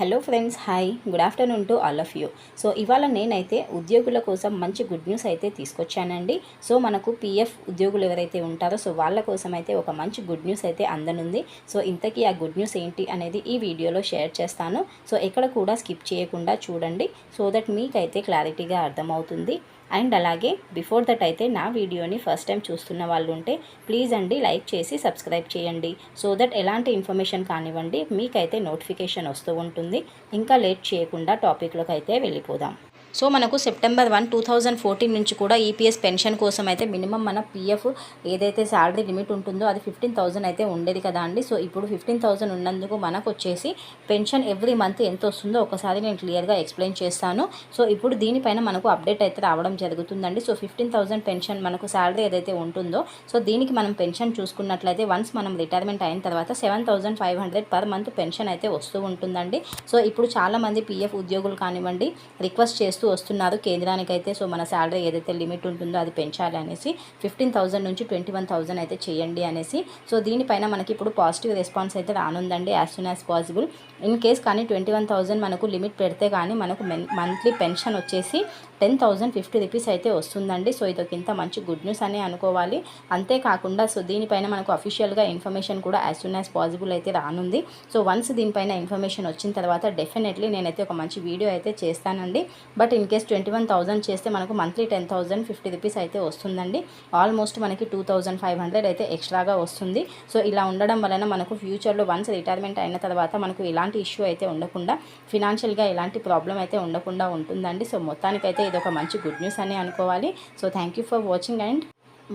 Hello friends hi good afternoon to all of you so ఇవాళ నేనైతే ఉద్యోగుల కోసం మంచి గుడ్ న్యూస్ అయితే తీసుకొచ్చానండి. సో మనకు పీఎఫ్ ఉద్యోగులు ఎవరైతే ఉంటారో సో వాళ్ళ కోసం అయితే ఒక మంచి గుడ్ న్యూస్ అయితే అందనుంది. సో ఇంతకీ ఆ గుడ్ న్యూస్ ఏంటి అనేది ఈ వీడియోలో షేర్ చేస్తాను. సో ఎక్కడ కూడా స్కిప్ చేయకుండా చూడండి. సో దట్ మీకైతే క్లారిటీగా అర్థమవుతుంది. అండ్ అలాగే బిఫోర్ దట్ అయితే నా వీడియోని ఫస్ట్ టైం చూస్తున్న వాళ్ళు ఉంటే ప్లీజ్ అండి లైక్ చేసి సబ్స్క్రైబ్ చేయండి. సో దట్ ఎలాంటి ఇన్ఫర్మేషన్ కానివ్వండి మీకైతే నోటిఫికేషన్ వస్తూ ఉంటుంది. ఇంకా లేట్ చేయకుండా టాపిక్లోకి అయితే వెళ్ళిపోదాం. సో మనకు September one two thousand fourteen నుంచి కూడా ఈపీఎస్ పెన్షన్ కోసం అయితే మినిమం మన పీఎఫ్ ఏదైతే శాలరీ లిమిట్ ఉంటుందో అది ఫిఫ్టీన్ థౌసండ్ అయితే ఉండేది కదా అండి. సో ఇప్పుడు ఫిఫ్టీన్ థౌసండ్ ఉన్నందుకు మనకు వచ్చేసి పెన్షన్ ఎవ్రీ మంత్ ఎంత వస్తుందో ఒకసారి నేను క్లియర్గా ఎక్స్ప్లెయిన్ చేస్తాను. సో ఇప్పుడు దీనిపైన మనకు అప్డేట్ అయితే రావడం జరుగుతుందండి. సో ఫిఫ్టీన్ థౌసండ్ పెన్షన్ మనకు శాలరీ ఏదైతే ఉంటుందో సో దీనికి మనం పెన్షన్ చూసుకున్నట్లయితే వన్స్ మనం రిటైర్మెంట్ అయిన తర్వాత seven thousand five hundred per month pension అయితే వస్తూ ఉంటుందండి. సో ఇప్పుడు చాలామంది పీఎఫ్ ఉద్యోగులు కానివ్వండి రిక్వెస్ట్ చేస్తూ వస్తున్నారు. కేంద్రానికి అయితే సో మన శాలరీ ఏదైతే లిమిట్ ఉంటుందో అది పెంచాలి అనేసి ఫిఫ్టీన్ థౌసండ్ నుంచి ట్వంటీ వన్ థౌసండ్ అయితే చేయండి అనేసి. సో దీనిపైన మనకి ఇప్పుడు పాజిటివ్ రెస్పాన్స్ అయితే రానుందండి as soon as possible in case కానీ ట్వంటీ వన్ థౌసండ్ మనకు లిమిట్ పెడితే కానీ మనకు మంత్లీ పెన్షన్ వచ్చేసి టెన్ థౌజండ్ ఫిఫ్టీ రూపీస్ అయితే వస్తుందండి. సో ఇది ఒక ఇంత మంచి గుడ్ న్యూస్ అని అనుకోవాలి. అంతేకాకుండా సో దీనిపైన మనకు అఫీషియల్గా ఇన్ఫర్మేషన్ కూడా యాజ్ సూన్ యాజ్ పాసిబుల్ అయితే రానుంది. సో వన్స్ దీనిపైన ఇన్ఫర్మేషన్ వచ్చిన తర్వాత డెఫినెట్లీ నేనైతే ఒక మంచి వీడియో అయితే చేస్తానండి. But in case twenty one thousand చేస్తే మనకు monthly ten thousand fifty rupees అయితే వస్తుందండి. ఆల్మోస్ట్ మనకి టూ థౌసండ్ ఫైవ్ హండ్రెడ్ అయితే ఎక్స్ట్రాగా వస్తుంది. సో ఇలా ఉండడం వలన మనకు ఫ్యూచర్లో వన్స్ రిటైర్మెంట్ అయిన తర్వాత మనకు ఎలాంటి ఇష్యూ అయితే ఉండకుండా ఫినాన్షియల్గా ఎలాంటి ప్రాబ్లం అయితే ఉండకుండా ఉంటుందండి. సో మొత్తానికైతే ఇది ఒక మంచి గుడ్ న్యూస్ అని అనుకోవాలి. So thank you for watching and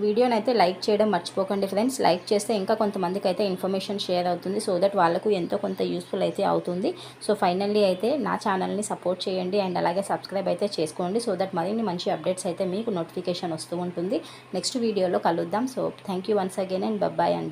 వీడియోని అయితే లైక్ చేయడం మర్చిపోకండి ఫ్రెండ్స్ లైక్ చేస్తే ఇంకా కొంతమందికి అయితే ఇన్ఫర్మేషన్ షేర్ అవుతుంది. సో దట్ వాళ్ళకు ఎంతో కొంత యూస్ఫుల్ అయితే అవుతుంది. సో ఫైనల్లీ అయితే నా ఛానల్ని సపోర్ట్ చేయండి అండ్ అలాగే సబ్స్క్రైబ్ అయితే చేసుకోండి. సో దట్ మరిన్ని మంచి అప్డేట్స్ అయితే మీకు నోటిఫికేషన్ వస్తూ ఉంటుంది. నెక్స్ట్ వీడియోలో కలుద్దాం. So thank you once again and bye bye అండి.